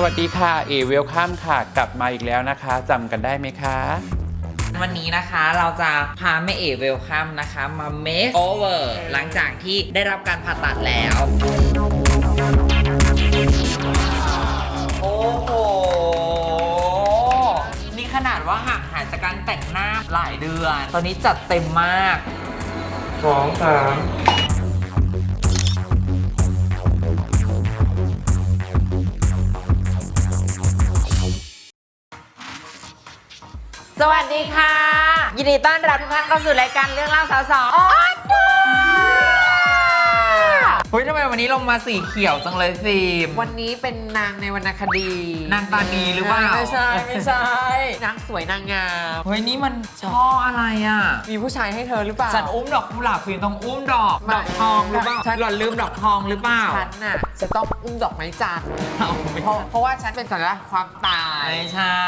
สวัสดีค่ะ เอเวลคัมค่ะ กลับมาอีกแล้วนะคะจำกันได้ไหมคะ วันนี้นะคะเราจะพาแม่เอ๋เวลคัมนะคะมา make over หลังจากที่ได้รับการผ่าตัดแล้ว โอ้โห นี่ขนาดว่าห่างหายจากการแต่งหน้าหลายเดือน ตอนนี้จัดเต็มมาก สองสาม สวัสดีค่ะ ยินดีต้อนรับทุกท่านเข้าสู่รายการเรื่องเล่าสาวสอง เฮ้ยทำไมวันนี้ลงมาสีเขียวจังเลยฟิล์ม วันนี้เป็นนางในวรรณคดีนางตานีหรือเปล่า ไม่ใช่ ไม่ใช่ นางสวยนางงาม เฮ้ยนี่มันช่ออะไรอะ มีผู้ชายให้เธอหรือเปล่า ฉันอุ้มดอกกุหลาบฟิล์มต้องอุ้มดอกไม่ ดอกทองหรือเปล่าฉันหล่อนลืมดอกทองหรือเปล่าฉันน่ะจะต้องอุ้มดอกไม้จันทร์เอาไม่เพราะเพราะว่าฉันเป็นสัญลักษณ์ความตาย ไม่ใช่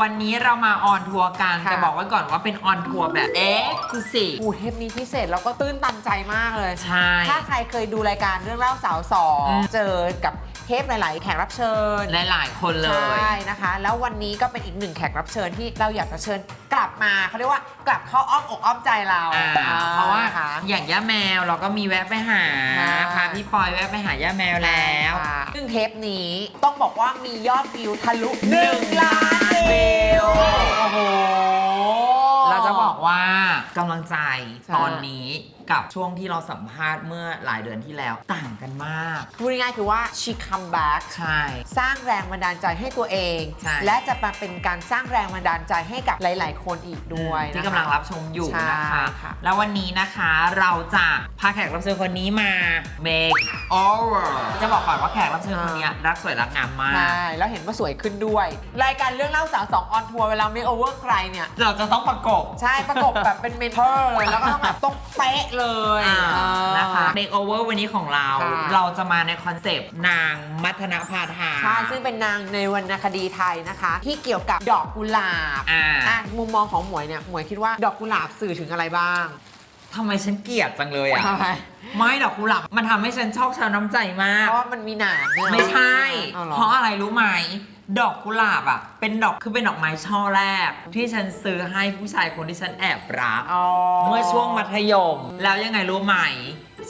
วันนี้เรามาออนทัวร์กันค่ะ แต่บอกไว้ก่อนว่าเป็นออนทัวร์แบบเอ็กซ์คลูซีฟอูเทปนี้พิเศษแล้วก็ตื้นตันใจมากเลย ใช่ ถ้าใครเคยดูรายการเรื่องเล่าสาวสองอืม เจอกับเทปหลาย ๆ แขกรับเชิญหลายๆคนเลยใช่นะคะ แล้ววันนี้ก็เป็นอีกหนึ่งแขกรับเชิญที่เราอยากจะเชิญกลับมาเขาเรียกว่ากลับเข้าอ้อมอกอ้อมใจเราอ่าอ่เพราะว่านะคะ อย่างย่าแมวเราก็มีแวะไปหาใช่ พาพี่ปอยแวะไปหาย่าแมวแล้ว ค่ะซึ่งเทปนี้ต้องบอกว่ามียอดวิวทะลุ1ล้านวิวโอ้โห เราจะบอกว่ากำลังใจใช่ตอนนี้ กับช่วงที่เราสัมภาษณ์เมื่อหลายเดือนที่แล้วต่างกันมาก พูดง่ายๆคือว่า she come back ใช่ สร้างแรงบันดาลใจให้ตัวเอง ใช่ และจะมาเป็นการสร้างแรงบันดาลใจให้กับหลาย ๆ คนอีกด้วยที่นะคะกำลังรับชมอยู่นะคะ ใช่ค่ะ แล้ววันนี้นะคะเราจะพาแขกรับเชิญคนนี้มา make over จะบอกก่อนว่าแขกรับเชิญคนนี้รักสวยรักงามมาใช่กแล้วเห็นว่าสวยขึ้นด้วย รายการเรื่องเล่าสาวสองออนทัวร์เวลา make over ใครเนี่ย เราจะต้องประกบ ใช่ประกบแบบเป็นเมนเทอร์เลยแล้วก็ต้องแบบต้องเป๊ะเลยอ่าเออนะคะ make over วันนี้ของเรา ค่ะ เราจะมาในคอนเซปต์นางมัทนภาทาใช่ซึ่งเป็นนางในวรรณคดีไทยนะคะ ที่เกี่ยวกับดอกกุหลาบอ่าอะมุมมองของหมวยเนี่ยหมวยคิดว่าดอกกุหลาบสื่อถึงอะไรบ้างทำไมฉันเกลียดจังเลยอะทำไมไม่ดอกกุหลาบมันทำให้ฉันชอกช้ำน้ำใจมากเพราะว่ามันมีหนามเนี่ยไม่ใช่ เอาเหรอ เพราะอะไรรู้ไหม ดอกกุหลาบอะ เป็นดอกคือเป็นดอกไม้ช่อแรก ที่ฉันซื้อให้ผู้ชายคนที่ฉันแอบรัก อ๋อเมื่อช่วงมัธยม แล้วยังไงรู้ไหม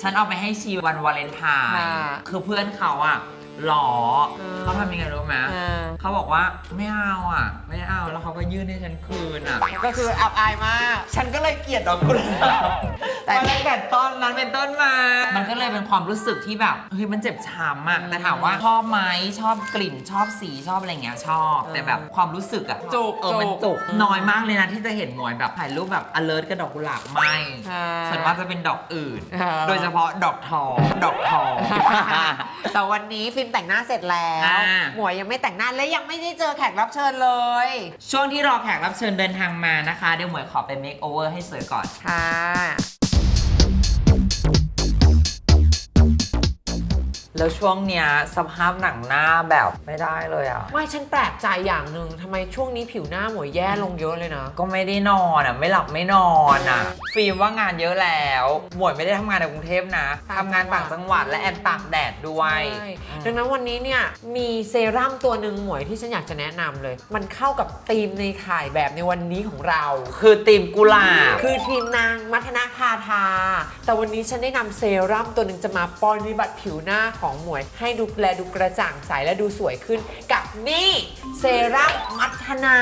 ฉันเอาไปให้ชีวันวาเลนไทน์ค่ะคือเพื่อนเขาอะหล่อเออ เขาทำยังไงรู้ไหมอ่าเขาบอกว่าไม่เอาอะ ไม่เอาแล้วเขาก็ยื่นให้ฉันคืนอะ ก็คืออับอายมาก ฉันก็เลยเกลียดดอกกุหลาบ แต่แต่ตั้งแต่ต้นนั้นเป็นต้นมา มันก็เลยเป็นความรู้สึกที่แบบเฮ้ยมันเจ็บช้ำอะแต่ถามว่าชอบไหมชอบกลิ่นชอบสีชอบอะไรเงี้ยชอบ แต่แบบความรู้สึกอะจุกเออมันจุจุกกน้อยมากเลยนะที่จะเห็นหมวยแบบถ่ายรูปแบบ alert กับดอกกุหลาบไม่ใช่ส่วนมากจะเป็นดอกอื่น อ่า โดยเฉพาะดอกทองดอกทอง แต่วันนี้ฟิล์มแต่งหน้าเสร็จแล้ว อ่า หมวยยังไม่แต่งหน้าและยังไม่ได้เจอแขกรับเชิญเลย ช่วงที่รอแขกรับเชิญเดินทางมานะคะ เดี๋ยวหมวยขอไป make over ให้สวยก่อน ค่ะ แล้วช่วงเนี้ยสภาพหนังหน้าแบบไม่ได้เลยอะ ไม่ฉันแปลกใจอย่างหนึ่งทำไมช่วงนี้ผิวหน้าหมวยแย่ลงเยอะเลยนะ ก็ไม่ได้นอนอะ ไม่หลับไม่นอนอะ ฟิล์มว่างานเยอะแล้วหมวยไม่ได้ทำงานในกรุงเทพนะต่างทำงานต่างจังหวัดและแอนตากแดดด้วย ใช่อืมดังนั้นวันนี้เนี่ยมีเซรั่มตัวหนึ่งหมวยที่ฉันอยากจะแนะนำเลย มันเข้ากับธีมในถ่ายแบบในวันนี้ของเรา คือตีมกุหลาบ คือทีมนางมัทนาพาทา แต่วันนี้ฉันได้นำเซรั่มตัวหนึ่งจะมาป้อนวิบัติผิวหน้าของหมวยให้ดูแลดูกระจ่างใสและดูสวยขึ้น กับนี่เซรั่มมัทนา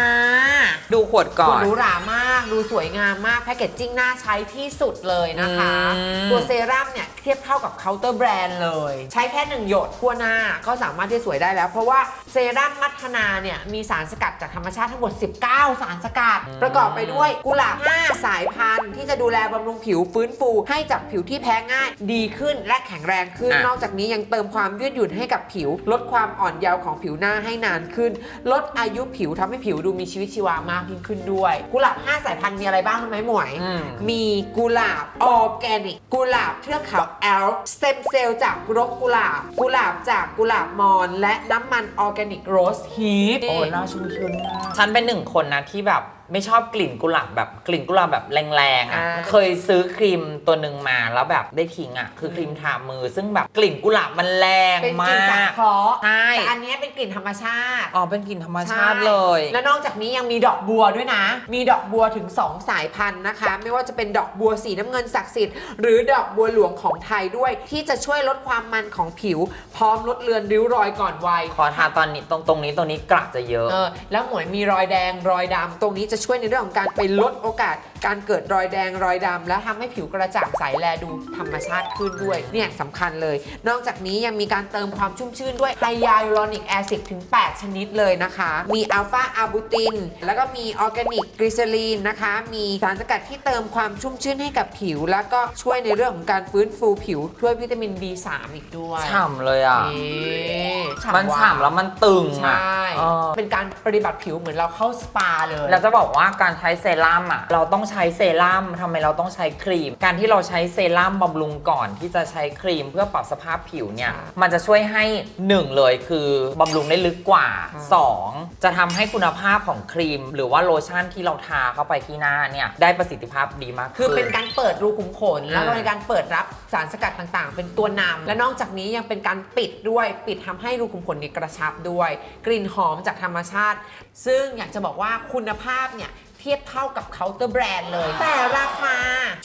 ดูขวดก่อคุณนหรูหรามาก ดูสวยงามมากแพคเกจจิ้งน่าใช้ที่สุดเลยนะคะ อืม ตัวเซรั่มเนี่ยเทียบเท่ากับเคาน์เตอร์แบรนด์เลย ใช้แค่หนึ่งหยดทั่วหน้าก็สามารถที่จะสวยได้แล้ว เพราะว่าเซรั่มมัทนาเนี่ยมีสารสกัดจากธรรมชาติทั้งหมด 19 สารสกัด ประกอบไปด้วยกุหลาบ 5 สายพันธุ์ ที่จะดูแลบำรุงผิวฟื้นฟู ให้จากผิวที่แพ้ง่ายดีขึ้นและแข็งแรงขึ้น อะ นอกจากนี้ยังเติมความยืดหยุ่นให้กับผิว ลดความอ่อนเยาว์ของผิวหน้าให้นานขึ้น ลดอายุผิวทำให้ผิวดูมีชีวิตชีวามากยิ่งขึ้นด้วย กุหลาบ 5 สายพันธุ์มีอะไรบ้างรู้ไหมหมวยอืมมีกุหลาบออร์แกนิก กุหลาบเทือกเขาแอลป์สเต็มเซลล์จากรกกุหลาบ กุหลาบจากกุหลาบมอน และน้ำมันออร์แกนิกโรสฮีทโอ้น่าชุ่มชื้นมากฉันเป็นหนึ่งคนนะที่แบบ ไม่ชอบกลิ่นกุหลาบแบบกลิ่นกุหลาบแบบแรงๆอะอ่า เคยซื้อครีมตัวหนึ่งมาแล้วแบบได้ทิ้งอะคือครีมทามือ ซึ่งแบบกลิ่นกุหลาบมันแรงเป็นกมาลิ่นสังกเคราะห์ใช่แต่อันเนี้ยเป็นกลิ่นธรรมชาติอ๋อเป็นกลิ่นธรรมชาติเลย ใช่แล้วนอกจากนี้ยังมีดอกบัวด้วยนะ มีดอกบัวถึง 2 สายพันธุ์นะคะ ไม่ว่าจะเป็นดอกบัวสีน้ำเงินศักดิ์สิทธิ์หรือดอกบัวหลวงของไทยด้วย ที่จะช่วยลดความมันของผิว พร้อมลดเลือนริ้วรอยก่อนวัย ขอทาตอนนี้ตรงตรงนี้ตรงนี้กระจะเยอะ เออแล้วหมวยมีรอยแดงรอยดำตรงนี้จะช่วยในเรื่องของการไปลดโอกาสการเกิดรอยแดงรอยดำและทำให้ผิวกระจ่างใสแลดูธรรมชาติขึ้นด้วยเนี่ยสำคัญเลย นอกจากนี้ยังมีการเติมความชุ่มชื่นด้วยไฮยาลูรอนิกแอซิดถึง 8 ชนิดเลยนะคะ มีอัลฟาอาบูติน แล้วก็มีออร์แกนิกกริซ e ลีนนะคะ มีสารสกัดที่เติมความชุ่มชื่นให้กับผิว แล้วก็ช่วยในเรื่องของการฟื้นฟูผิวช่วยวิตามิน B3 อีกด้วยฉ่ำเลยอะนี่มันว่ะฉ่ำแล้วมันตึงใชอะ่เออเป็นการปฏิบัติผิวเหมือนเราเข้าสปาเลยเราจะบอกว่าการใช้เซรั่มอะ เราต้องใช้เซรั่มทำไมเราต้องใช้ครีม การที่เราใช้เซรั่มบำรุงก่อนที่จะใช้ครีมเพื่อปรับสภาพผิวเนี่ย มันจะช่วยให้หนึ่งเลยคือบำรุงได้ลึกกว่าสองจะทำให้คุณภาพของครีม หรือว่าโลชั่นที่เราทาเข้าไปที่หน้าเนี่ยได้ประสิทธิภาพดีมากคือขึ้เป็นการเปิดรูขุมขน แล้วก็อืมเป็นการเปิดรับสารสกัดต่างๆ เป็นตัวนำและนอกจากนี้ยังเป็นการปิดด้วยปิดทำให้รูขุมขนเนี่ยกระชับด้วย กลิ่นหอมจากธรรมชาติ ซึ่งอยากจะบอกว่าคุณภาพเนี่ย เทียบเท่ากับเคาน์เตอร์แบรนด์เลย แต่ราคา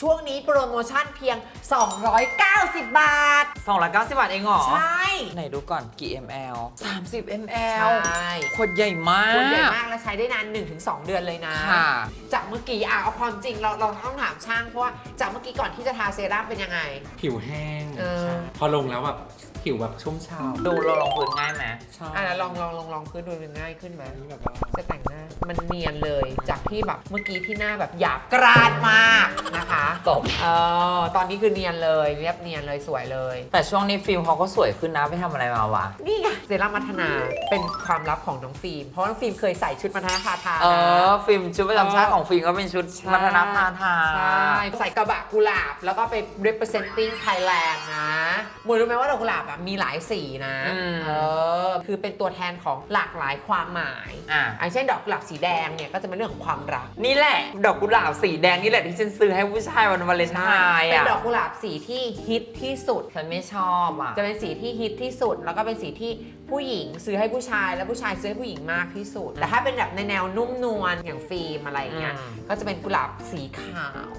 ช่วงนี้โปรโมชั่นเพียง 290 บาท 290 บาทเองเหรอใช่ ไหนดูก่อนกี่ ml 30ใช ml ่ขวดใหญ่มาก คนใหญ่มากและใช้ได้นาน 1-2 เดือนเลยนะ ค่ะ จากเมื่อกี้อะเอาความจริงเราเราต้องถามช่างเพราะว่าจากเมื่อกี้ก่อนที่จะทาเซรั่มเป็นยังไง ผิวแห้ง เออใช่พอลงแล้วแบบผิวแบบชุ่มฉ่ำดูเราลงพื้นง่ายไหมใช่อะลองลองลองลองพื้นดูมันง่ายขึ้นไหมอันนี้แบบว่า จะแต่งหน้า มันเนียนเลยจากที่แบบเมื่อกี้ที่หน้าแบบหยาบกร้านมากนะคะตบเออตอนนี้คือเนียนเลยเรียบเนียนเลยสวยเลย แต่ช่วงนี้ฟิล์มเขาก็สวยขึ้นนะไปทำอะไรมาวะ นี่ไงเซรั่มมัทนาเป็นความลับของน้องฟิล์มเพราะน้องฟิล์มเคยใส่ชุดมัทนาคาทาเอนะอฟิล์มชุดประจำชาติของฟิล์มก็เป็นชุดใช่มัทนาพาทาใช่ใส่กระบะกุหลาบ แล้วก็ไป representing Thailand นะมวยรู้ไหมว่าดอกกุหลาบอะมีหลายสีนะ อืม เออ คือเป็นตัวแทนของหลากหลายความหมาย อะอย่างเช่นดอกกุหลาบสีแดงเนี่ยก็จะเป็นเรื่องของความรัก นี่แหละ ดอกกุหลาบสีแดงนี่แหละที่ฉันซื้อให้ผู้ชายวันวาเลนไทน์เป็นอะดอกกุหลาบสีที่ฮิตที่สุด ฉันไม่ชอบอะ จะเป็นสีที่ฮิตที่สุด แล้วก็เป็นสีที่ผู้หญิงซื้อให้ผู้ชายและผู้ชายซื้อให้ผู้หญิงมากที่สุด แต่ถ้าเป็นแบบในแนวนุ่มนวลอย่างฟิล์มอะไรอย่างเงี้ยอืม ก็จะเป็นกุหลาบสีขาว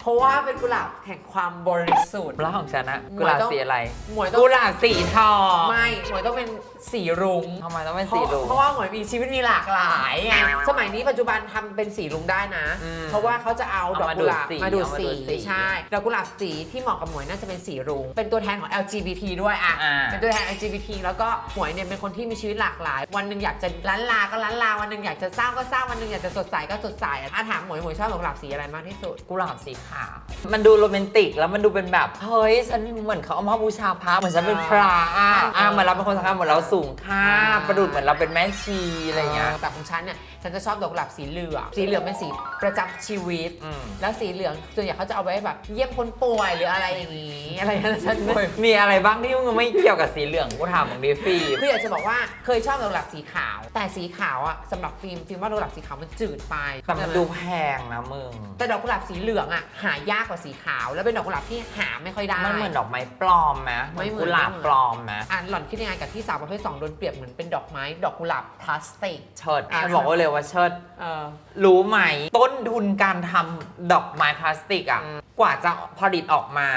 เพราะว่าเป็นกุหลาบแห่งความบริสุทธิ์ แล้วของฉันอะหมวยกุหลาบต้องสีอะไร หมวยต้อง กุหลาบสีทองไม่หมวยต้องเป็นสีรุง้ง ทำไมต้องเป็นเพสีราะรุ้ง เพราะว่าหมวยมีชีวิตมีหลากหลายไงสมัยนี้ปัจจุบันทำเป็นสีรุ้งได้นะ อืมเพราะว่าเขาจะเอาดอกเอามากุหลาบดูดสีมาดูดเอามาสีดูดสีใช่ดอกกุหลาบสีที่เหมาะกับหมวยน่าจะเป็นสีรุ้งเป็นตัวแทนของ LGBT ด้วยอะอ่า เป็นตัวแทน LGBT แล้วก็หมวยเนี่ยเป็นคนที่มีชีวิตหลากหลาย วันหนึ่งอยากจะล้านลาก็ล้านลาวันหนึ่งอยากจะเศร้าก็เศร้าวันหนึ่งอยากจะสดใสก็สดใสอะถามหมวยหมวยชอบดอกกุหลาบสีอะไรมากที่สุด กุหลาบสีขาว มันดูโรแมนติกแล้วมันดูเป็นแบบ เฮ้ย ฉันเหมือนเขาเอามาบูชาพระเหมือนฉันเป็นพระอะอะเหมือนเราเป็นคนสำคัญเหมือนเราสูงค่าอ่า ประดุดเหมือนเราเป็นแม่ชีอะไรอย่างเงี้ย แต่ของฉันเนี่ยฉันจะชอบดอกกุหลาบสีเหลืองสีเหลืองเป็นสีประจำชีวิต อืม แล้วสีเหลืองส่วนใหญ่เขาจะเอาไว้แบบเยี่ยมคนป่วยหรืออะไรอย่างนี้อะไรอย่างนั้นฉันไม่ มีอะไรบ้างที่มึงไม่เกี่ยวกับสีเหลืองกูถามมึงดิฟิล์ม คืออยากจะบอกว่าเคยชอบดอกกุหลาบสีขาว แต่สีขาวอะสำหรับฟิล์มฟิล์มว่าดอกกุหลาบสีขาวมันจืดไปแต่มันดูแพงนะมึง แต่ดอกกุหลาบสีเหลืองอะหายากกว่าสีขาว แล้วเป็นดอกกุหลาบที่หาไม่ค่อยได้ มันเหมือนดอกไม้ปลอมไหมไม่เหมือนกุหลาบไม่เหมือนปลอมไหมอะหล่อนคิดยังไงกับที่สาวประเภทสองโดนเปรียบเหมือนเป็นดอกไม้ดอกกุหลาบพลาสติก เชิดอะ ฉันบอกไว่าเลยว่าเชิดเออ รู้ไหมต้นทุนการทำดอกไม้พลาสติกอะ อืม กว่าจะผลิตออกมา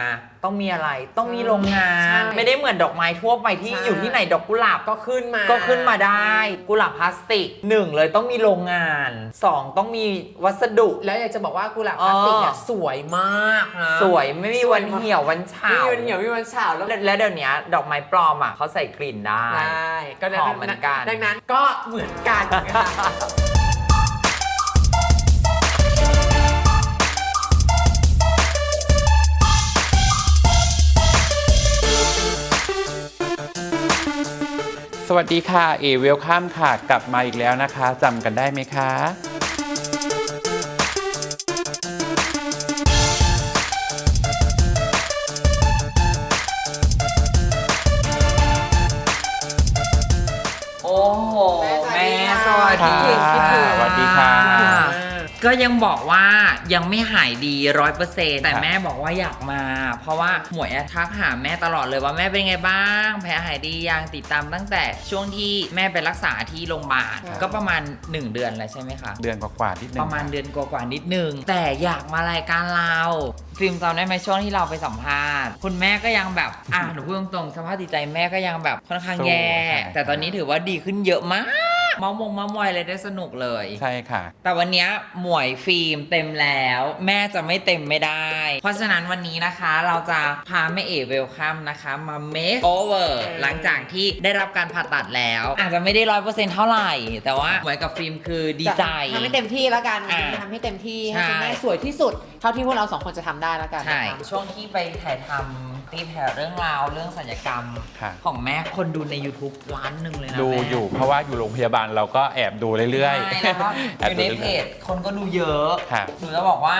ต้องมีอะไร ต้องมีโรงงาน ใช่ไม่ได้เหมือนดอกไม้ทั่วไปที่ใช่ อยู่ที่ไหนดอกกุหลาบก็ ก็ขึ้นมา ก็ขึ้นมาได้กุหลาบพลาสติกหนึ่งเลยต้องมีโรงงานสองต้องมีวัสดุ แล้วอยากจะบอกว่ากุหลาบพลาสติกอะอ๋อ สวยมากนะสวยไม่มีวันเหี่ยววันเฉาไม่มีวันเหี่ยวไม่มีวันเฉาแล้วและและเดี๋ยวนี้ดอกไม้ปลอมอะเขาใส่กลิ่นได้ ได้ก็ดังหอมเหมือนกัน ดังนั้นก็เหมือนกันค่ะ วัสดีค่ะ เอเวลข้ามค่ะ กลับมาอีกแล้วนะคะจำกันได้ไหมคะโอ้โหแม่แม่สสวัวัสสดีดีค่ะสวัสดีค่ะคิดถึงมา กยังบอกว่ายังไม่หายดีร้อยเปอร์เซ็นต์แต่ครับแม่บอกว่าอยากมา เพราะว่าหมวยอะทักหาแม่ตลอดเลยว่าแม่เป็นไงบ้าง แผลหายดียังติดตามตั้งแต่ช่วงที่แม่ไปรักษาที่โรงพยาบาลค่ะ ก็ประมาณ 1 เดือนแล้วใช่ไหมคะ เดือนกว่าๆนิดนึงประมาณเดือนกว่าๆนิดนึง แต่อยากมารายการเราฟิล์มจำได้ไหมช่วงที่เราไปสัมภาษณ์ คุณแม่ก็ยังแบบอะหนูพูดตรงๆสภาพจิตใจแม่ก็ยังแบบค่อนข้างแย่ แต่ตอนนี้ถือว่าดีขึ้นเยอะมากเมามงเมามอยเลยได้สนุกเลย ใช่ค่ะ แต่วันเนี้ยหมวยฟิล์มเต็มแล้ว แม่จะไม่เต็มไม่ได้ เพราะฉะนั้นวันนี้นะคะเราจะพาแม่เอ๋เวลคัมนะคะ มาเมคโอเวอร์หลังจากที่ได้รับการผ่าตัดแล้ว อาจจะไม่ได้ร้อยเปอร์เซ็นต์เท่าไหร่ แต่ว่าหมวยกับฟิล์มคือดีใจ ทำให้เต็มที่แล้วกันอ่าทำให้เต็มที่ใช่ให้คุณแม่สวยที่สุด เท่าที่พวกเราสองคนจะทำได้แล้วกันใช่ นะคะ ช่วงที่ไปถ่ายทำ ตีแผ่เรื่องราวเรื่องสัญญกรรม ค่ะ ของแม่คนดูใน YouTube ล้านหนึ่งเลยนะดูแม่อยู่เพราะว่าอยู่โรงพยาบาลเราก็แอบดูเรื่อยใช่แล้วก็ๆแออบยู่ดูในรื่เพอย จคนก็ดูเยอะครับหนูจะบอกว่า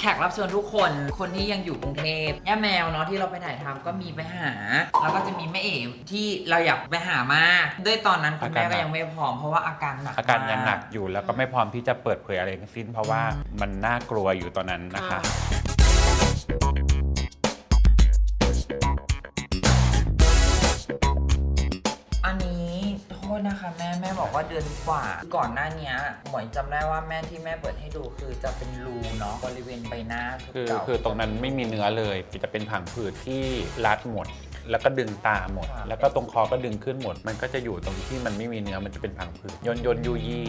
แขกรับเชิญทุกคนคนที่ยังอยู่กรุงเทพย่าแมวเนาะที่เราไปถ่ายทำก็มีไปหา แล้วก็จะมีแม่เอ๋ที่เราอยากไปหามาด้วยตอนนั้นคุณแม่ก็ยังไม่พร้อมเพราะว่าอาการหนักอาการยังหนักมอยู่แล้วก็ไม่พร้อมที่จะเปิดเผยอะไรทั้งสิ้น เพราะว่ามันน่ากลัวอยู่ตอนนั้นนะคะอั ษนะคะแม่แม่บอกว่าเดือนกว่า ก่อนหน้าเนี้ยหมวยจำได้ว่าแม่ที่แม่เปิดให้ดูคือจะเป็นรูเนาะบริเวณใบหน้าทุกคือเก่า คือตรงนั้นไม่มีเนื้อเลยจะเป็นผังผืดที่รัดหมด แล้วก็ดึงตาหมดค่ะแล้วก็ตรงคอก็ดึงขึ้นหมด มันก็จะอยู่ตรงที่มันไม่มีเนื้อมันจะเป็นผังผืดย่นย่นยุยี่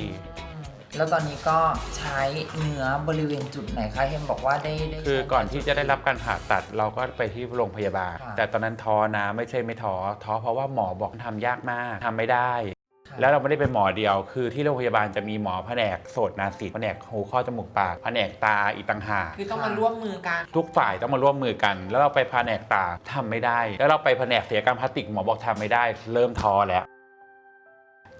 แล้วตอนนี้ก็ใช้เนื้อบริเวณจุดไหนคะเห็นบอกว่าได้ได้คือใช้ ก่อนที่จะได้รับการผ่าตัดเราก็ไปที่โรงพยาบาล ค่ะ แต่ตอนนั้นท้อนะไม่ใช่ไม่ท้อท้อเพราะว่าหมอบอกทำยากมากทำไม่ได้ค่ะ แล้วเราไม่ได้เป็นหมอเดียว คือที่โรงพยาบาลจะมีหมอแผนกโสตนาสิกแผนกหูข้อจมูกปากแผนกตาอีกต่างหากคือต้องมาร่วมมือกัน ทุกฝ่ายต้องมาร่วมมือกัน แล้วเราไปแผนกตาทำไม่ได้ แล้วเราไปแผนกเสียกรรมพลาสติกหมอบอกทำไม่ได้ เริ่มท้อแล้ว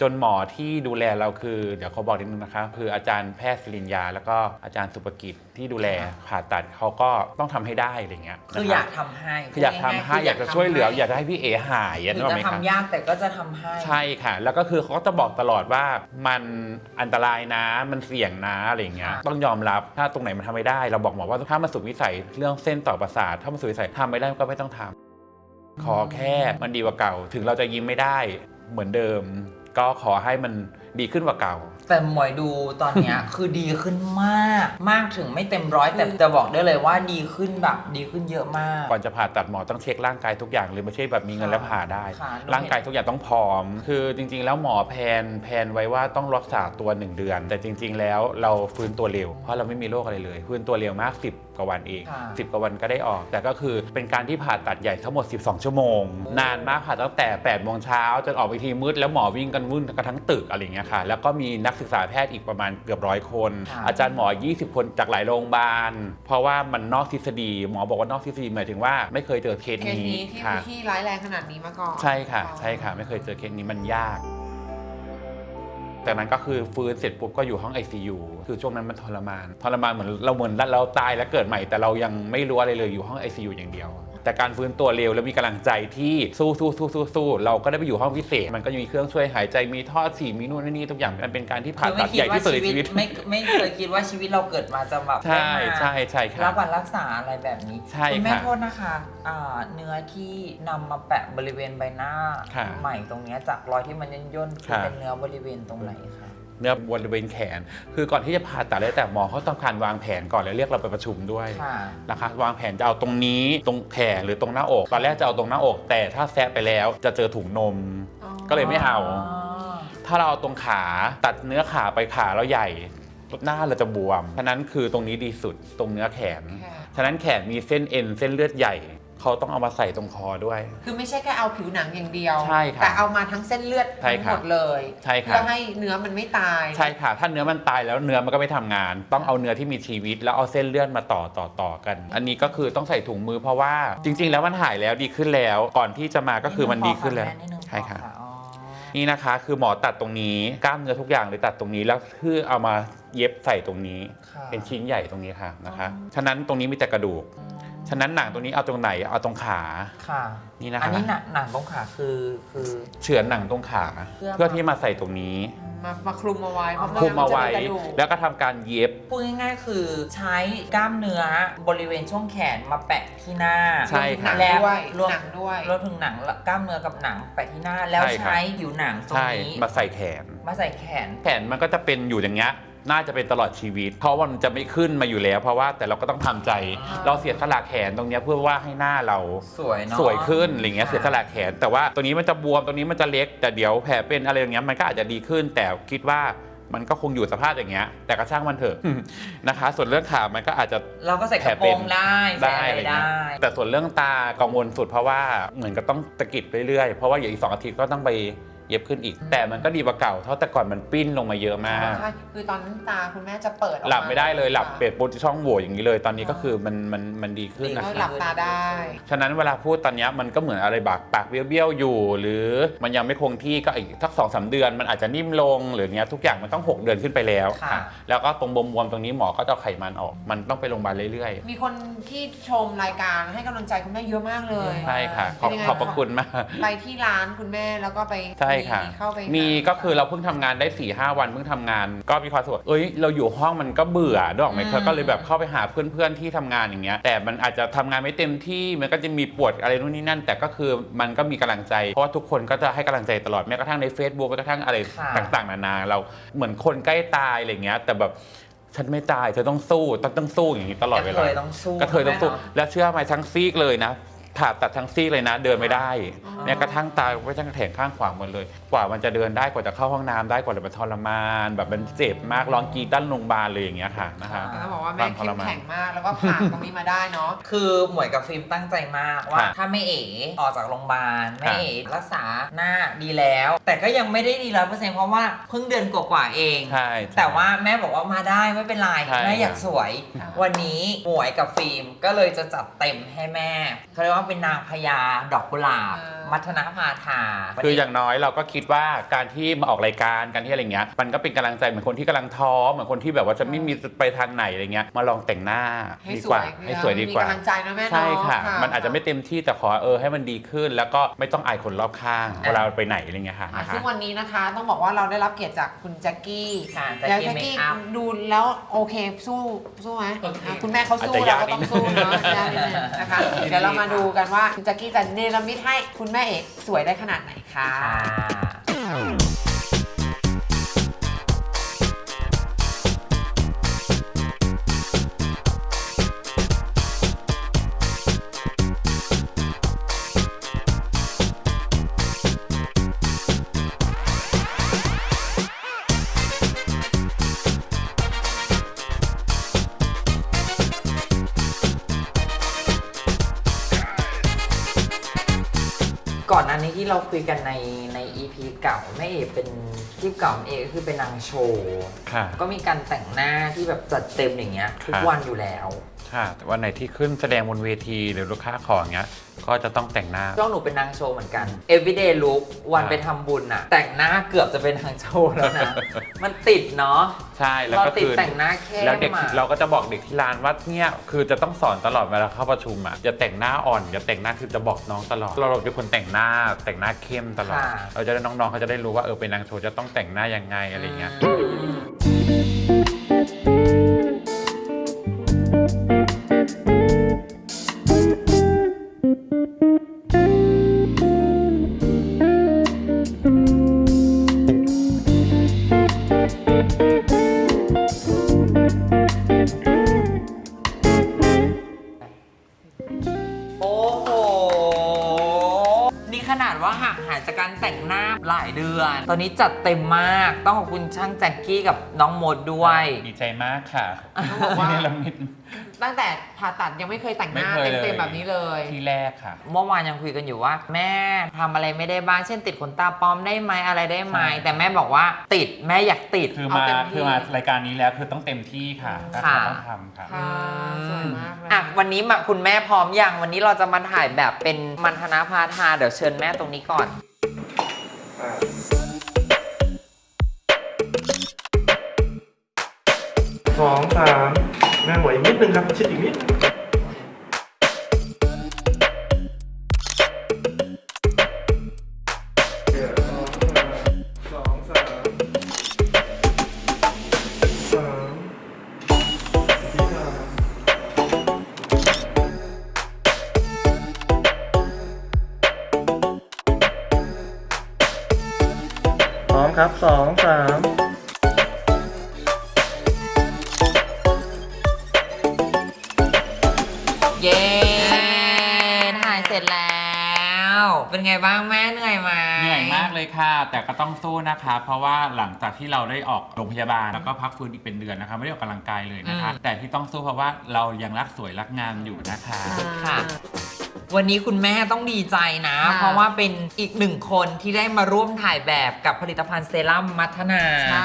จนหมอที่ดูแลเราคือ เดี๋ยวเขาบอกนิดนึงนะคะคืออาจารย์แพทย์สริญญาแล้วก็อาจารย์สุภกิจที่ดูแลผ่าตัดเขาก็ต้องทำให้ได้อะไรเงี้ยคือนะะอยากทำให้คืออยากทำให้อยากจะช่วยเหลือ อยากจะให้พี่เอหายถึนึงกออกจะไหมครับทำยากแต่ก็จะทำให้ ใช่ค่ะ แล้วก็คือเขาก็จะบอกตลอดว่ามันอันตรายนะ มันเสี่ยงนะอะไรอย่างเงี้ย ค่ะ ต้องยอมรับ ถ้าตรงไหนมันทำไม่ได้ เราบอกหมอว่าถ้ามันสุดวิสัยเรื่องเส้นต่อประสาท ถ้ามันสุดวิสัยทำไม่ได้ก็ไม่ต้องทำขอแค่มันดีกว่าเก่า ถึงเราจะยิ้มไม่ได้เหมือนเดิม ก็ขอให้มันดีขึ้นกว่าเก่า แต่หมวยดูตอนเนี้ย คือดีขึ้นมาก มากถึงไม่เต็มร้อยแต่จะบอกได้เลยว่าดีขึ้นแบบดีขึ้นเยอะมาก ก่อนจะผ่าตัดหมอต้องเช็คร่างกายทุกอย่างเลยไม่ใช่แบบมีเงินแล้วผ่าได้ ค่ะร่างกายทุกอย่างต้องพร้อม คือจริง ๆ แล้วหมอแพนแพนไว้ว่าต้องรักษาตัว 1 เดือน แต่จริง ๆ แล้วเราฟื้นตัวเร็ว เพราะเราไม่มีโรคอะไรเลยฟื้นตัวเร็วมาก 10 กว่าวันเอง ค่ะ 10 กว่าวันก็ได้ออก แต่ก็คือเป็นการที่ผ่าตัดใหญ่ทั้งหมด 12 ชั่วโมง นานมากผ่าตั้งแต่8โมงเช้าจนออกไปทีมืดแล้วหมอวิ่งกันวุ่นกันทั้งตึกอะไรอย่างเงี้ยค่ะแล้วก็มีนักศึกษาแพทย์อีกประมาณเกือบร้อยคน ค่ะ อาจารย์หมอ 20 คนจากหลายโรงพยาบาล เพราะว่ามันนอกทฤษฎี หมอบอกว่านอกทฤษฎีหมายถึงว่าไม่เคยเจอเคสเคสนี้นี้ที่ค่ะ ที่ร้ายแรงขนาดนี้มาก่อน ใช่ค่ะ ใช่ค่ะ ไม่เคยเจอเคสนี้มันยาก จากนั้นก็คือฟื้นเสร็จปุ๊บก็อยู่ห้อง ICU คือช่วงนั้นมันทรมาน ทรมานเหมือนเราเหมือนเราตายแล้วเกิดใหม่ แต่เรายังไม่รู้อะไรเลยอยู่ห้อง ICU อย่างเดียว แต่การฟื้นตัวเร็วแล้วมีกำลังใจที่สู้สู้สู้สู้สู้เราก็ได้ไปอยู่ห้องพิเศษ มันก็มีเครื่องช่วยหายใจมีท่อฉี่มีนู่นนี่ทุกอย่างมันเป็นการที่ผ่าคือตัไม่ดคิใหดญ่ว่าที่สุดชีในวิตชีวิตไม่ไม่เคยคิดว่าชีวิตเราเกิดมาจะแบบใช่ได้มาใช่ใช่ค่ะรับการรักษาอะไรแบบนี้ใช่คุณแม่ค่ะโทษนะคะอ่าเนื้อที่นำมาแปะบริเวณใบหน้าค่ะใหม่ตรงเนี้ยจากรอยที่มันย่นย่นๆคือค่ะเป็นเนื้อบริเวณตรงไหนคะ เนื้อบริเวณแขน คือก่อนที่จะผ่าตัดเลยแต่หมอเขาต้องการวางแผนก่อนแล้วเรียกเราไปประชุมด้วยค่ะนะคะวางแผนจะเอาตรงนี้ตรงแขนหรือตรงหน้าอก ตอนแรกจะเอาตรงหน้าอก แต่ถ้าแซะไปแล้วจะเจอถุงนมอ๋อก็เลยไม่เอา ถ้าเราเอาตรงขาตัดเนื้อขาไปขาเราใหญ่หน้าเราจะบวม ฉะนั้นคือตรงนี้ดีสุดตรงเนื้อแขนค่ะฉะนั้นแขนมีเส้นเอ็นเส้นเลือดใหญ่ เขาต้องเอามาใส่ตรงคอด้วย คือไม่ใช่แค่เอาผิวหนังอย่างเดียว ใช่ค่ะแต่เอามาทั้งเส้นเลือดใช่ทั้งค่ะหมดเลยใช่ค่ะเพื่อให้เนื้อมันไม่ตาย ใช่ค่ะ ถ้าเนื้อมันตายแล้วเนื้อมันก็ไม่ทำงาน ต้องเอาเนื้อที่มีชีวิต แล้วเอาเส้นเลือดมาต่อต่อต่อกัน อันนี้ก็คือต้องใส่ถุงมือเพราะว่าจริง ๆ แล้วมันหายแล้วดีขึ้นแล้ว ก่อนที่จะมาก็คือมันดีขึ้นแล้วนิดนึงพอใช่ค่ะอ๋อนี่นะคะคือหมอตัดตรงนี้กล้ามเนื้อทุกอย่างเลยตัดตรงนี้แล้วเพื่อเอามาเย็บใส่ตรงนี้ค่ะเป็นชิ้นใหญ่ตรงนี้ค่ะนะคะอ๋อฉะนั้นตรงนี้มีแต่กระดูกอืม ฉะนั้นหนังตรงนี้เอาตรงไหนเอาตรงขา ค่ะนี่นะคะ อันนี้หนังหนังตรงขาคือคือ เฉือนหนังตรงขา เพื่อ เพื่อที่มาใส่ตรงนี้อืมมามาคลุมเอาไว้เพราะคุมเอาไว้ นจะเป็นกระดูกแล้วก็ทำการเย็บ พูดง่ายๆคือใช้กล้ามเนื้อบริเวณช่วงแขนมาแปะที่หน้า ใช่ค่ะหนังด้วยรวม หนังด้วย รวมถึงหนังและกล้ามเนื้อกับหนังแปะที่หน้าแล้วใช่ครับ ใช้ผิวหนังตรงใช่นี้มาใส่แขน มาใส่แขน แขนมันก็จะเป็นอยู่อย่างเงี้ย น่าจะเป็นตลอดชีวิต เพราะว่ามันจะไม่ขึ้นมาอยู่แล้ว เพราะว่าแต่เราก็ต้องทำใจอ่าเราเสียสละแขนตรงเนี้ยเพื่อว่าให้หน้าเราสวยเนาะสวยขึ้นอะไรเงี้ยค่ะเสียสละแขน แต่ว่าตัวนี้มันจะบวมตรงนี้มันจะเล็กแต่เดี๋ยวแผลเป็นอะไรอย่างเงี้ยมันก็อาจจะดีขึ้น แต่คิดว่ามันก็คงอยู่สภาพอย่างเงี้ย แต่ก็ช่างมันเถอะ นะคะ ส่วนเรื่องขามันก็อาจจะ เราก็ใส่กแผลระโปเป็รนงได้ใส่ได้อะไรอะไรเงี้ได้ยแต่ส่วนเรื่องตากังวลสุดเพราะว่าเหมือนกับต้องตะกิดไปเรื่อยเพราะว่าอย่างอีกสองอาทิตย์ก็ต้องไป เย็บขึ้นอีก แต่มันก็ดีกว่าเก่าเพราะแต่ก่อนมันปิ้นลงมาเยอะมาก ใช่คือตอนนั้นตาคุณแม่จะเปิดออกาหลับไม่ได้เลยหลับค่ะเปิดโปรช่องโหว่อย่างนี้เลย ตอนนี้ก็คือมันมันมันดีขึ้นนะก็คหรัลับ บตาได้ ฉะนั้นเวลาพูดตอนเนี้ยมันก็เหมือนอะไรบากปากเบี้ยวๆอยู่ หรือมันยังไม่คงที่ก็อีกสักสองสาเดือน มันอาจจะนิ่มลงหรือเนี้ยทุกอย่างมันต้อง 6 เดือนขึ้นไปแล้วค่ะค่ะแล้วก็ตรงบวมๆตรงนี้หมอก็จะเอาไขมันออก มันต้องไปโรงพยาบาลเรื่อยมีคนที่ชมรายการให้กำลังใจคุณแม่เยอะมากเลย ๆใช่ค่ะขอบเป็นยังไงขอบพระคุณมาก ไปที่ร้านคุณแม่แล้วก็ไปใช่ค่ะ มีเข้าไปมีก็คือเราเพิ่งทำงานได้4ี่ห้าวันเพิ่งทำงาน ก็มีความรู้สึกว่าเอ้ยเราอยู่ห้องมันก็เบื่อด้วยไหมคะก็เลยแบบเข้าไปหาเพื่อนๆที่ทำงานอย่างเงี้ย แต่มันอาจจะทำงานไม่เต็มที่มันก็จะมีปวดอะไรนู่นนี่นั่น แต่ก็คือมันก็มีกำลังใจ เพราะว่าทุกคนก็จะให้กำลังใจตลอดแม้กระทั่งใน Facebook แม้กระทั่งอะไรค่ะ ต่างๆนานาเราเหมือนคนใกล้ตายอะไรเงี้ย แต่แบบฉันไม่ตายเธอต้องสู้ต้องต้องสู้อย่างนี้ตลอดเวกระลาเทยต้องสู้กระเทยต้องสู้แม่เนาะแล้วเชื่อไหมทั้งซีกเลยนะ ผ่าตัดทั้งซีกเลยนะ เดินไม่ได้แม้กระทั่งตาไว้ทั้งแขนข้างขวาหมดเลย กว่ามันจะเดินได้กว่าจะเข้าห้องน้ำได้กว่าจะไปทรมาน แบบมันเจ็บมากร้องกรีดด้านโรงพยาบาลเลยอย่างเงี้ยค่ะนะคะแต่ต้องบอกว่าแม่ควเข้ทรมมานแข็งมากแล้วก็ผ่านตรงนี้มาได้เนาะ คือหมวยกับฟิล์มตั้งใจมากว่า ค่ะถ้าไม่เอ๋ออกจากโรงพยาบาลไม่ค่ะเอ๋รักษาหน้าดีแล้ว แต่ก็ยังไม่ได้ดีร้อยเปอร์เซ็นต์เพราะว่าเพิ่งเดือนกว่าๆเอง ใช่ แต่ว่าแม่บอกว่ามาได้ไม่เป็นไรใช่ แม่อยากสวย ค่ะ วันนี้หมวยกับฟิล์มก็เลยจะจัดเต็มให้แม่เขาเรียกว่าเป็นนางพญาดอกกุหลาบ มัทนาพาทาคืออย่างน้อยเราก็คิดว่าการที่มาออกรายการการที่อะไรเงี้ยมันก็เป็นกำลังใจเหมือนคนที่กำลังท้อเหมือนคนที่แบบว่าจะไม่มีไปทางไหนอะไรเงี้ยมาลองแต่งหน้าให้ดีสกวว่ายให้สวยดีกว่า มีกำลังใจนะแม่เนาะใช่ค่ะ มันอาจจะไม่เต็มที่แต่ขอเออให้มันดีขึ้น แล้วก็ไม่ต้องอายคนรอบข้างเวลาไปไหนอะไรเงี้ยค่ะอะนะคะ ซึ่งวันนี้นะคะต้องบอกว่าเราได้รับเกียรติจากคุณแจ็คกี้ค่ะแต่แล้วกินแจ็คเมคกี้อัพดูแล้วโอเคสู้สู้ไหมโอเค อะคุณแม่เขาสู้อาจจะเรายากก็ต้องสู้เนาะยากนิดนึงนะคะเดี๋ยวเรามาดูกันว่าคุณแจ็คกี้จะเนรมิตให้คุณแม่เอกสวยได้ขนาดไหนคะ่ะก่อน ที่เราคุยกันในใน EP เก่าแม่เอกเป็นคลิปเก่าของเอกก็คือเป็นนางโชว์ ค่ะ ก็มีการแต่งหน้าที่แบบจัดเต็มอย่างเงี้ยทุกค่ะ วันอยู่แล้ว ค่ะแต่วันไหนที่ขึ้นแสดงบนเวทีหรือลูกค้าขออย่างเงี้ย ก็จะต้องแต่งหน้า ช่วงหนูเป็นนางโชว์เหมือนกัน everyday look วันครับไปทำบุญอะแต่งหน้าเกือบจะเป็นนางโชว์แล้วนะ มันติดเนาะ ใช่แล้วเราก็ติดคือแต่งหน้าเข้แล้วเด็กมอะ เราก็จะบอกเด็กที่ร้านว่าเนี่ยคือจะต้องสอนตลอดเวลาเข้าประชุมอะจะแต่งหน้าอ่อนอย่าแต่งหน้าคือจะบอกน้องตลอดเราเราเป็นคนแต่งหน้าแต่งหน้าเข้มตลอดค่ะ เราจะได้น้องๆเขาจะได้รู้ว่าเออเป็นนางโชว์จะต้องแต่งหน้ายังไงอะไรเงี้ยโขนาดว่าห่างหายจากการแต่งหน้าหลายเดือน ตอนนี้จัดเต็มมาก ต้องขอบคุณช่างแจ็คกี้กับน้องมดด้วย ดีใจมากค่ะต้องบอกว่าที่เรามิดตั้งแต่ผ่าตัดยังไม่เคยแต่งหน้าไม่เคยเลย เต็มๆแบบนี้เลย ที่แรกค่ะ เมื่อวานยังคุยกันอยู่ว่า แม่ทำอะไรไม่ได้บ้างเช่นติดขนตาปลอมได้ไหมอะไรได้ไหมใช่ แต่แม่บอกว่าติดแม่อยากติด คือเอามาเต็มที่ คือมารายการนี้แล้วคือต้องเต็มที่ค่ะก็ค่ะ ต้องทำค่ะ ค่ะสวยมากเลย อะวันนี้มาคุณแม่พร้อมยังวันนี้เราจะมาถ่ายแบบเป็นมันธนาพาทาเดี๋ยวเชิญแม่ตรงนี้ก่อน สองสาม แม่หวอีกนิดนึงครับชิดอีกนิด สู้นะคะเพราะว่าหลังจากที่เราได้ออกโรงพยาบาลแล้วก็พักฟื้นอีกเป็นเดือนนะคะไม่ได้ออกกำลังกายเลยนะคะ แต่ที่ต้องสู้เพราะว่าเรายังรักสวยรักงามอยู่นะคะค่ะ วันนี้คุณแม่ต้องดีใจนะ ค่ะเพราะว่าเป็นอีกหนึ่งคนที่ได้มาร่วมถ่ายแบบกับผลิตภัณฑ์เซรั่มมัทนาใช่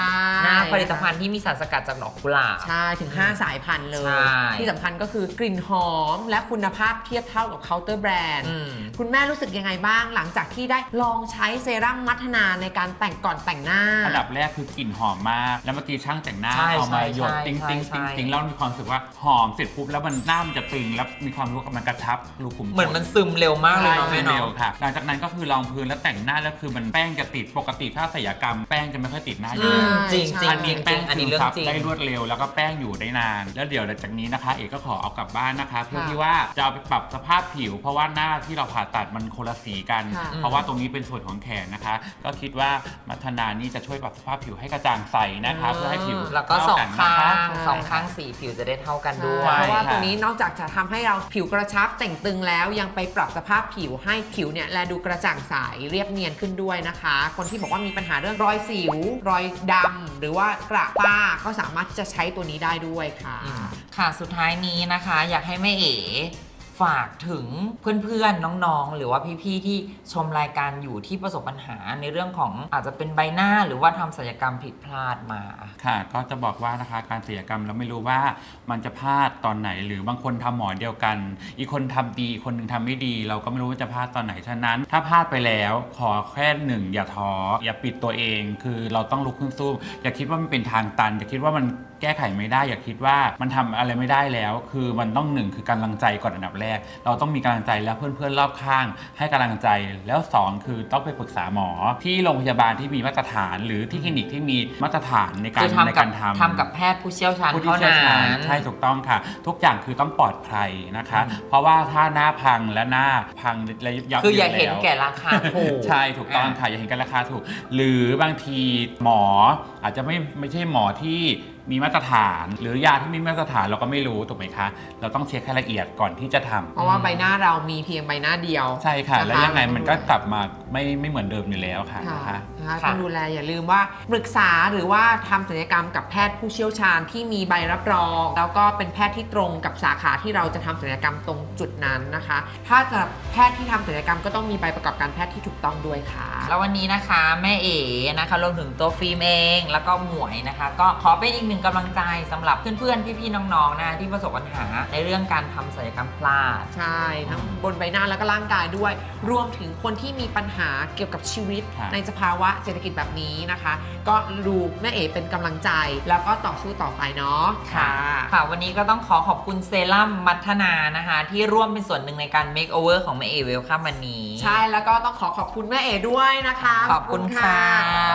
นะผลิตภัณฑ์ที่มีสารสกัดจากดอกกุหลาบ ใช่ ถึง 5 สายพันธุ์เลยใช่ที่สำคัญก็คือกลิ่นหอมและคุณภาพเทียบเท่ากับเคาน์เตอร์แบรนด์อืม คุณแม่รู้สึกยังไงบ้างหลังจากที่ได้ลองใช้เซรั่มมัทนาในการแต่งก่อนแต่งหน้า อันดับแรกคือกลิ่นหอมมาก แล้วเมื่อกี้ช่างแต่งหน้าใช่เอามาใช่หยดใช่ติ้งติ้งใช่ติ้งติ้งแล้วมีความรู้สึกว่าหอมเสร็จปุ๊บแล้วมันหน้ามันจะตึงแล้วมีความรู้สึกมันกระชับรูขุมขเหมือนมันซึมเร็วมากเลยใช่เนาะแม่เร็วเนาะ ค่ะ หลังจากนั้นก็คือรองพื้นแล้วแต่งหน้าแล้วคือมันแป้งจะติดปกติถ้าศัลยกรรมแป้งจะไม่ค่อยติดหน้าเยอือะมจริงใช่จริงอันจรินี้งแป้งอันซึนี้มเรื่องซับจริงได้รวดเร็วแล้วก็แป้งอยู่ได้นาน แล้วเดี๋ยวหลังจากนี้นะคะ เอกก็ขอเอากลับบ้านนะคะ เพื่อที่ว่าจะเอาไปปรับสภาพผิว เพราะว่าหน้าที่เราผ่าตัดมันคนละสีกัน ค่ะ เพราะว่าตรงนี้เป็นส่วนของแขนนะคะ ก็คิดว่ามัทนานี่จะช่วยปรับสภาพผิวให้กระจ่างใสนะคะเพื่อให้ผิวแล้วก็สองเท่ข้ากันงนะคะสองข้างสีผิวจะได้เท่ากันด้วใช่ยเพราะว่าค่ะตัวนี้นอกจากจะทำให้เราผิวกระชับแต่งตึงแล้วยังไปปรับสภาพผิวให้ผิวเนี่ยแลดูกระจ่างใสเรียบเนียนขึ้นด้วยนะคะ คนที่บอกว่ามีปัญหาเรื่องรอยสิว รอยดำหรือว่ากระป้าก็สามารถที่จะใช้ตัวนี้ได้ด้วยค่ะ ค่ะ สุดท้ายนี้นะคะ อยากให้แม่เอ๋ ฝากถึงเพื่อนๆ น้องๆ หรือว่าพี่ๆ ที่ชมรายการอยู่ที่ประสบปัญหาในเรื่องของอาจจะเป็นใบหน้าหรือว่าทำศัลยกรรมผิดพลาดมา ค่ะ ก็จะบอกว่านะคะการศัลยกรรมเราไม่รู้ว่ามันจะพลาดตอนไหน หรือบางคนทำหมอเดียวกัน อีกคนทำดีอีกคนหนึ่งทำไม่ดี เราก็ไม่รู้ว่าจะพลาดตอนไหนฉะนั้น ถ้าพลาดไปแล้วขอแค่หนึ่งอย่าท้ออย่าปิดตัวเอง คือเราต้องลุกขึ้นสู้อย่าคิดว่ามันเป็นทางตันอย่าคิดว่ามันแก้ไขไม่ได้ อย่าคิดว่ามันทำอะไรไม่ได้แล้ว คือมันต้องหนึ่งคือกำลังใจก่อนอันดับแรกเราต้องมีกำลังใจแล้วเพื่อนๆรอบข้าง ให้กำลังใจแล้วสองคือต้องไปปรึกษาหมอ ที่โรงพยาบาลที่มีมาตรฐาน หรือที่คลินิกที่มีมาตรฐานในการคือในทำกับการทำ ทำกับแพทย์ผู้เชี่ยวชาญผู้ที่เท่าเชี่ยวนั้ชาญน ใช่ถูกต้องค่ะ ทุกอย่างคือต้องปลอดภัยนะคะเพราะว่าถ้าหน้าพังและหน้าพังและยับคืออย่าเห็นแล้วแก่ราคาถูก ใช่ถูกต้องค่ะอย่าเห็นกันราคาถูก หรือบางทีหมออาจจะไม่ไม่ใช่หมอที่ มีมาตรฐาน หรือยาที่มีมาตรฐานเราก็ไม่รู้ถูกไหมคะ เราต้องเช็คให้ละเอียดก่อนที่จะทำเพราะว่าใบหน้าเรามีเพียงใบหน้าเดียวใช่ค่ะ นแล้วยังไงมันก็กลับมาไม่ไม่เหมือนเดิมอยู่แล้วค่ะค่ะนะคะ นะคะค่ะ ต้องดูแลอย่าลืมว่าปรึกษาหรือว่าทำศัลยกรรมกับแพทย์ผู้เชี่ยวชาญที่มีใบรับรอง แล้วก็เป็นแพทย์ที่ตรงกับสาขาที่เราจะทำศัลยกรรมตรงจุดนั้นนะคะ ถ้าสำหรับแพทย์ที่ทำศัลยกรรมก็ต้องมีใบประกอบการแพทย์ที่ถูกต้องด้วยค่ะ แล้ววันนี้นะคะแม่เอ๋นะคะรวมถึงตัวฟิล์มเอง แล้วก็หมวยนะคะ ก็ขอเป็นอีกหนึ่งกำลังใจสำหรับเพื่อนๆ พี่ๆ น้องๆนะคะที่ประสบปัญหาในเรื่องการทำศัลยกรรมพลาด ใช่ ทั้งบนใบหน้าแล้วก็ร่างกายด้วย รวมถึงคนที่มีปัญหาเกี่ยวกับชีวิต ครับ ในสภาวะเศรษฐกิจแบบนี้นะคะ ก็ดูแม่เอ๋เป็นกำลังใจ แล้วก็ต่อสู้ต่อไปเนาะ ค่ะค่ะวันนี้ก็ต้องขอขอบคุณเซรั่มมัทนานะคะ ที่ร่วมเป็นส่วนหนึ่งในการ make over ของแม่เอเวลคัมวันนี้ ใช่แล้วก็ต้องขอขอบคุณแม่เอ๋ด้วยนะคะขอบคุณค่ะ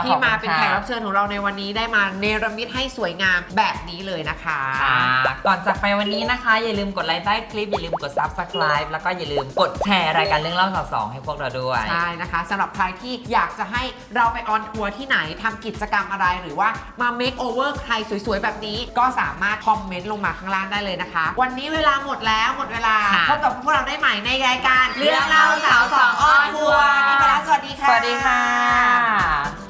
ที่มาขอบคุณเป็นค่ะ แขกรับเชิญของเราในวันนี้ได้มาเนรมิตให้สวยงามแบบนี้เลยนะคะค่ะก่อนจากไปวันนี้นะคะ อย่าลืมกดไลค์ใต้คลิป อย่าลืมกด subscribe แล้วก็อย่าลืมกดแชร์รายการเรื่องเล่าสาวสองให้พวกเราด้วยใช่นะคะสำหรับใครที่อยากจะให้เราไปออนทัวร์ที่ไหนทำกิจกรรมอะไรหรือว่ามาเมคโอเวอร์ใครสวยๆ แบบนี้ก็สามารถคอมเมนต์ลงมาข้างล่างได้เลยนะคะ วันนี้เวลาหมดแล้วหมดเวลาค่ะพบกับพวกเราได้ใหม่ในรายการ เรื่องเล่าสาวสองออนทัวร์วันนี้ไปแล้วสวัสดีค่ะสวัสดีค่ะ